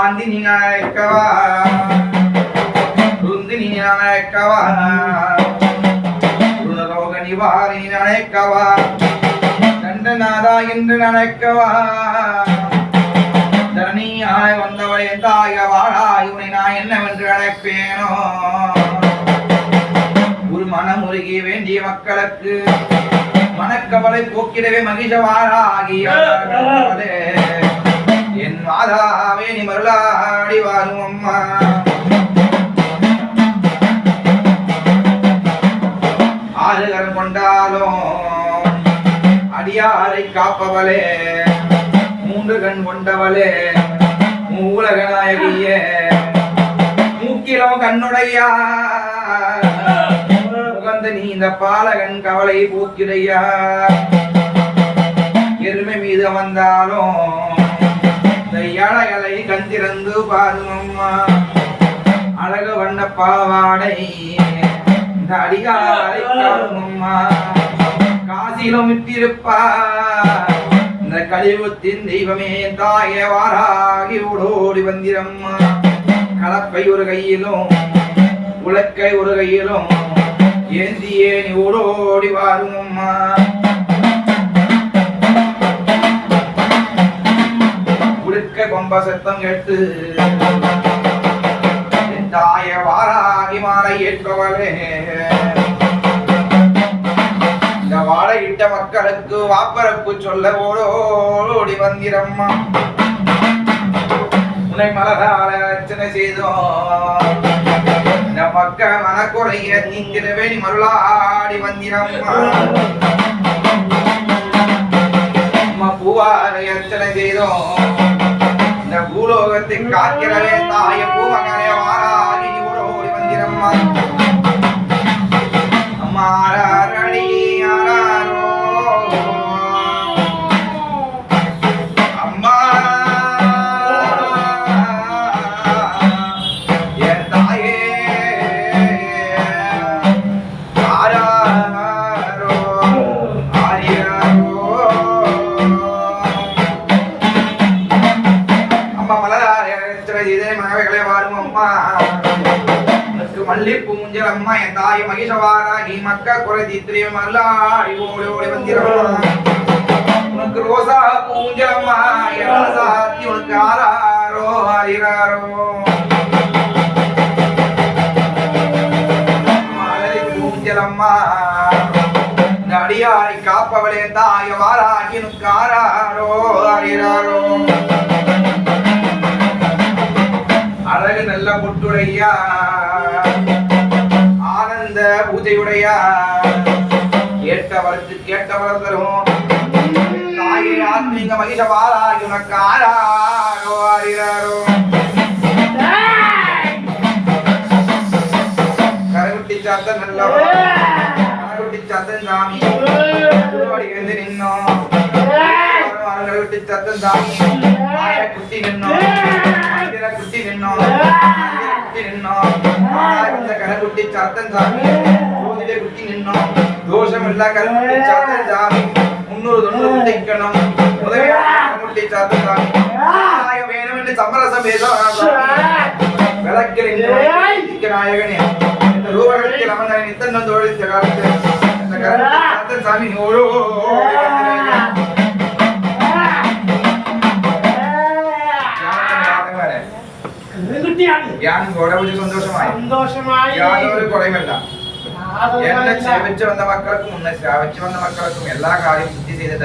மாந்தி நீ நினைக்கவா? ருந்தி நீ நினைக்கவா? ருணரோக நிவாரி என்று நடக்கவா தரணியாய் வந்தவளை தாய வாழாய் உனை நான் என்னவென்று அழைப்பேனோ ஒரு மனம் மனமுருகி வேண்டிய மக்களுக்கு மனக்கவலை போக்கிடவே மகிழவாராகிய ஆறுகரம் கொண்டாலும் அடியாரை காப்பவளே மூன்று கண் கொண்டவளே மூலக நாயகியே மூக்கிலம் கண்ணுடையா உகந்த நீ இந்த பாலகன் கவலை போக்கிடையா. எருமை மீது வந்தாலும் இந்த இலைகளை கண் அழகு வண்ண பாவாடை அடிகாரை காணும் காசிலும் விட்டிருப்பா இந்த கழிவுத்தின் தெய்வமே தாயே வாராகி ஓடோடி வந்திரம்மா. கலப்பை ஒரு கையிலும் உலக்கை ஒரு கையிலும் ஏந்தியே நீ ஓடோடி வாருமம்மா உடுக்க கொம்ப சத்தம் கேட்டு தாய வாராகி மாலை ஏற்பவளே இந்த வாழையிட்ட மக்களுக்கு வாப்பரப்பு சொல்ல ஓடோடி வந்திரம்மா. உன்னை மலரால அர்ச்சனை செய்தோம். இந்த மக்கள் மனக்குறைய நீங்கிடவே நீ மருளாடி வந்திரம்மா. மலராரே அர்ச்சனை மகவைகளே வாரும் அம்மா. உனக்கு முஞ்சல் அம்மா என் தாய் மகிஷவாரா நீ மக்கா குறை தீத்திரிய மல்லாடி ஓடி ஓடி வந்திரம்மா உனக்கு ரோசா பூஞ்சல் அம்மா என் சாத்தி உனக்கு பூஞ்சல் அம்மா அடியாரை காப்பவளே தாய வாராகி உனக்கு ஆராரோ நல்ல முட்டுடையா ஆனந்த பூஜையுடையா கேட்டவருக்கு கேட்டவர் தரும். தாயை ஆத்மீக மகிஷவாராகி உனக்கு ஆராரோ ஆரிராரோ. கரகுட்டி சாத்த நல்லவா கரகுட்டி சாத்தன் சாமி. திருவாடி எழுந்து நின்னோம். கரகுட்டி சாத்தன் சாமி. குட்டி நின்னோம். குட்டி நின்னோம் ஆயிர குட்டி நின்னோம் ஆய இந்த கரகுட்டி சாத்தன் சாமி ஜோதிட குட்டி நின்னோம் தோஷம் இல்ல கரகுட்டி சாத்தன் சாமி முன்னூறு தொண்ணூறு குட்டிக்கணும் உதவியான கரகுட்டி சாத்தன் சாமி ஆய வேணும் என்று ഗോടപൂജ സന്തോഷമായി. സന്തോഷമായി. യാതൊരു കുറയുമല്ല. എന്നെ വന്ന മക്കൾക്കും ഉന്നെ ശ്രാവിച്ചു വന്ന മക്കൾക്കും എല്ലാ കാര്യവും സിദ്ധി ചെയ്ത്